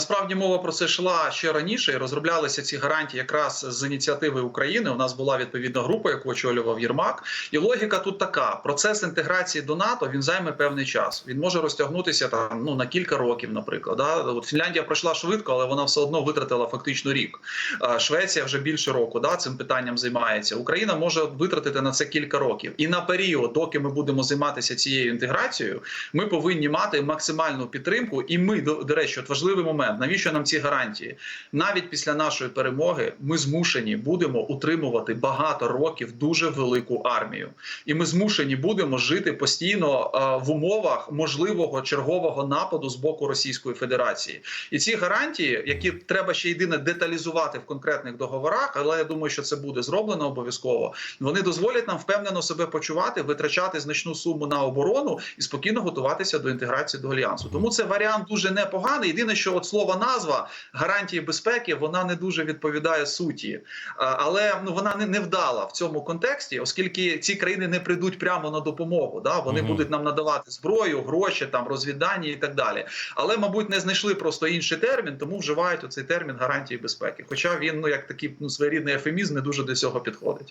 насправді мова про це йшла ще раніше. і Розроблялися ці гарантії якраз з ініціативи України. У нас була відповідна група, яку очолював Єрмак. І логіка тут така: процес інтеграції до НАТО він займе певний час. Він може розтягнутися там ну на кілька років, наприклад. Да? От Фінляндія пройшла швидко, але вона все одно витратила фактично рік. Швеція вже більше року да, цим питанням займається. Україна може витратити на це кілька років. І на період, доки ми будемо займатися цією інтеграцією, ми повинні мати максимальну підтримку. І ми до, до речі, от важливий момент. Навіщо нам ці гарантії? Навіть після нашої перемоги ми змушені будемо утримувати багато років дуже велику армію, і ми змушені будемо жити постійно е, в умовах можливого чергового нападу з боку Російської Федерації. І ці гарантії, які треба ще єдине деталізувати в конкретних договорах, але я думаю, що це буде зроблено обов'язково. Вони дозволять нам впевнено себе почувати, витрачати значну суму на оборону і спокійно готуватися до інтеграції до альянсу. Тому це варіант дуже непоганий. Єдине, що от слово назва гарантії безпеки вона не дуже відповідає суті, але ну вона не, не вдала в цьому контексті, оскільки ці країни не прийдуть прямо на допомогу. Да? Вони Мгм. будуть нам надавати зброю, гроші, там розвіддані і так далі. Але, мабуть, не знайшли просто інший термін, тому вживають оцей термін гарантії безпеки. Хоча він ну як такий ну своєрідний ефемізм не дуже до цього підходить.